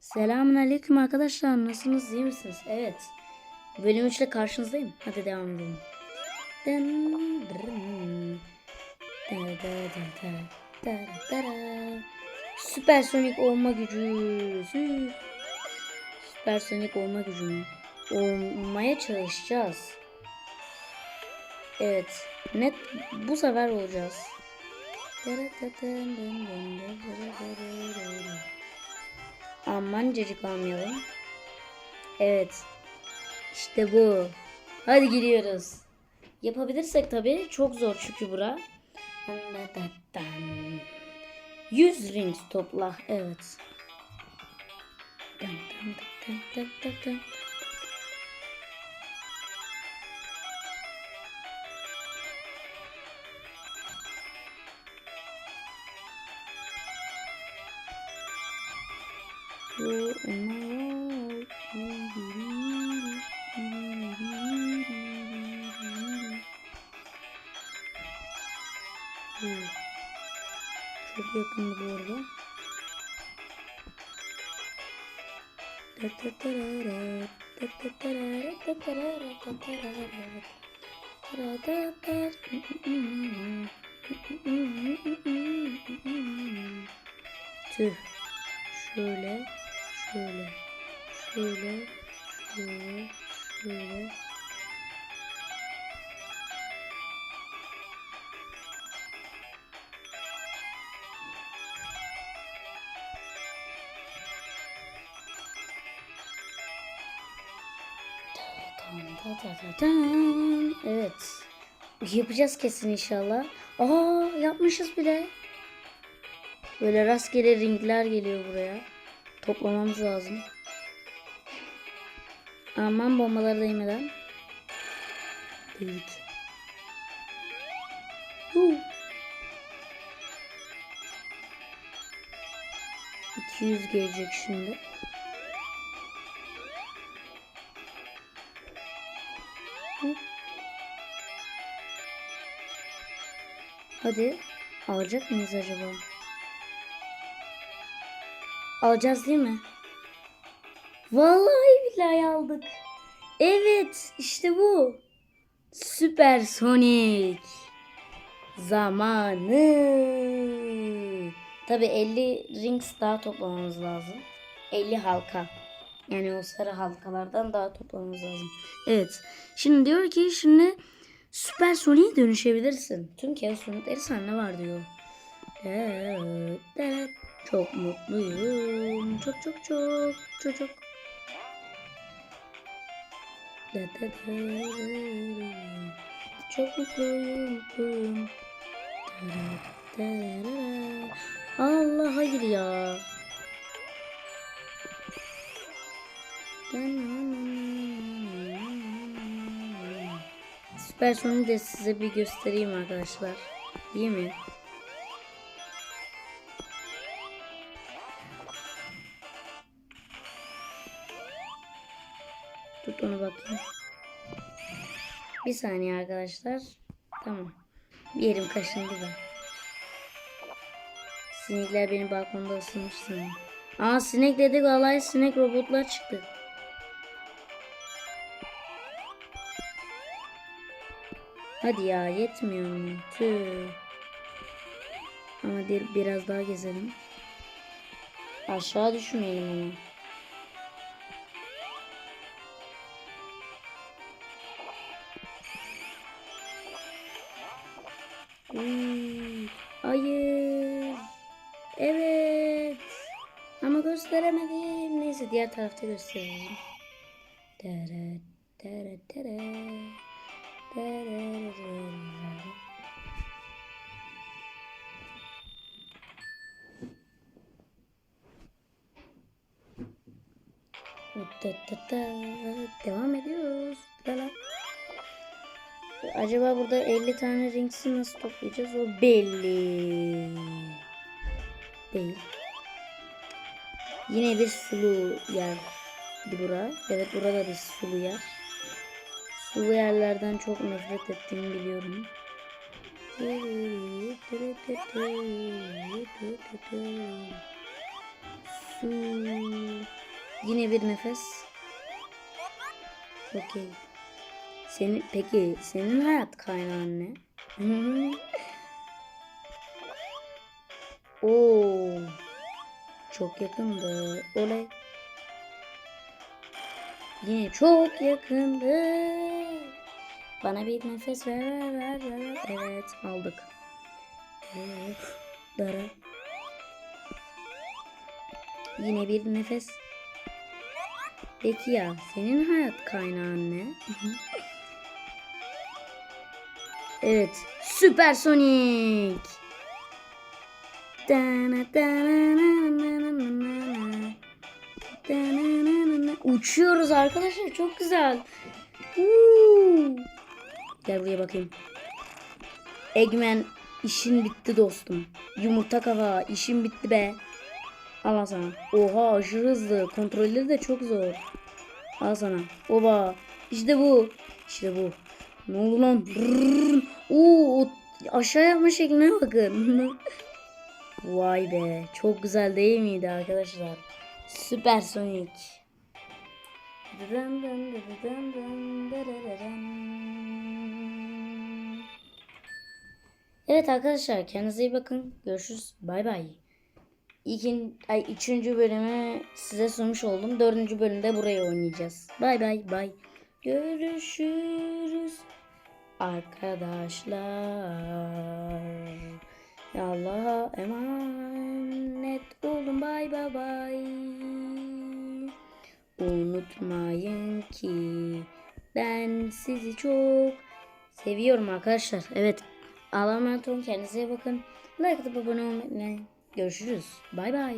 Selamun aleyküm arkadaşlar. Nasılsınız? iyi misiniz? Evet. Bölüm 3 ile karşınızdayım. Hadi devam edelim. Süpersonik olma gücü. Sü- Süpersonik olma gücü. Olmaya çalışacağız. Evet. Net bu sefer olacağız. Aman cacık almayalım. Evet. İşte bu. Hadi gidiyoruz. Yapabilirsek tabii çok zor çünkü bura. 100 ring topla. Evet. Dın dın dın dın dın dın. Çok yakındı bu arada. Tüh. Şöyle, şöyle, şöyle, şöyle, şöyle. Evet. Yapacağız kesin inşallah. Aa yapmışız bile. Böyle rastgele ringler geliyor buraya. Toplamamız lazım. Aman bombaları değmeden. Değdik. Huu. 200 gelecek şimdi. Hı. Hadi. Alacak mıyız acaba? Alacağız değil mi? Vallahi billahi aldık. Evet işte bu. Süper Sonic. Zamanı. Tabi 50 rings daha toplamamız lazım. 50 halka. Yani o sarı halkalardan daha toplamamız lazım. Evet. Şimdi diyor ki şimdi Süper Sonic'e dönüşebilirsin. Tüm Chaos Sonic'leri sende var diyor. Evet. Çok mutluyum. Çok çok çok çok çok. Da, da, da, da. Çok mutluyum. Da, da, da, da. Allah hayır ya. Süper Sonic'i de size bir göstereyim arkadaşlar. Değil mi? Tut onu bakayım. Bir saniye arkadaşlar. Tamam. Bir yerim kaşındı da. Sinekler beni balkonda ısınmış sanırım. Aa sinek dedik vallahi sinek robotlar çıktı. Hadi ya yetmiyor mu? Tüh. Ama bir, biraz daha gezelim. Aşağı düşmeyelim ama. Uy, hayır. Evet. Ama gösteremedim. Neyse diğer tarafta göstereyim. Tere, tere, tere. Tere, tere. Da, da, da. Devam ediyoruz. La la. Acaba burada 50 tane ringsi nasıl toplayacağız? O belli. Değil. Yine bir sulu yerdi bura. Evet burada bir sulu yer. Sulu yerlerden çok nefret ettiğimi biliyorum. Su. Yine bir nefes. Okey. Senin peki senin hayat kaynağın ne? Oo. Çok yakındı. Oley. Yine çok yakındı. Bana bir nefes ver ver ver. Evet aldık. Ee, Dara. Yine bir nefes. Peki ya senin hayat kaynağın ne? Evet. Süper Sonic. Uçuyoruz arkadaşlar çok güzel. Gel buraya bakayım. Eggman işin bitti dostum. Yumurta kafa işin bitti be. Al sana. Oha aşırı hızlı. Kontrolleri de çok zor. Al sana. Oba. İşte bu. İşte bu. Ne oldu lan? Brrr. Aşağı yapma şekline bakın. Vay be. Çok güzel değil miydi arkadaşlar? Süper Sonic. Evet arkadaşlar kendinize iyi bakın. Görüşürüz. Bay bay. İkin, ay, üçüncü bölümü size sunmuş oldum. Dördüncü bölümde burayı oynayacağız. Bay bay bay. Görüşürüz. Arkadaşlar. Allah'a emanet olun. Bay bay bay. Unutmayın ki ben sizi çok seviyorum arkadaşlar. Evet. Allah'a emanet olun. Kendinize bakın. Like atıp abone olmayı. Görüşürüz. Bay bay.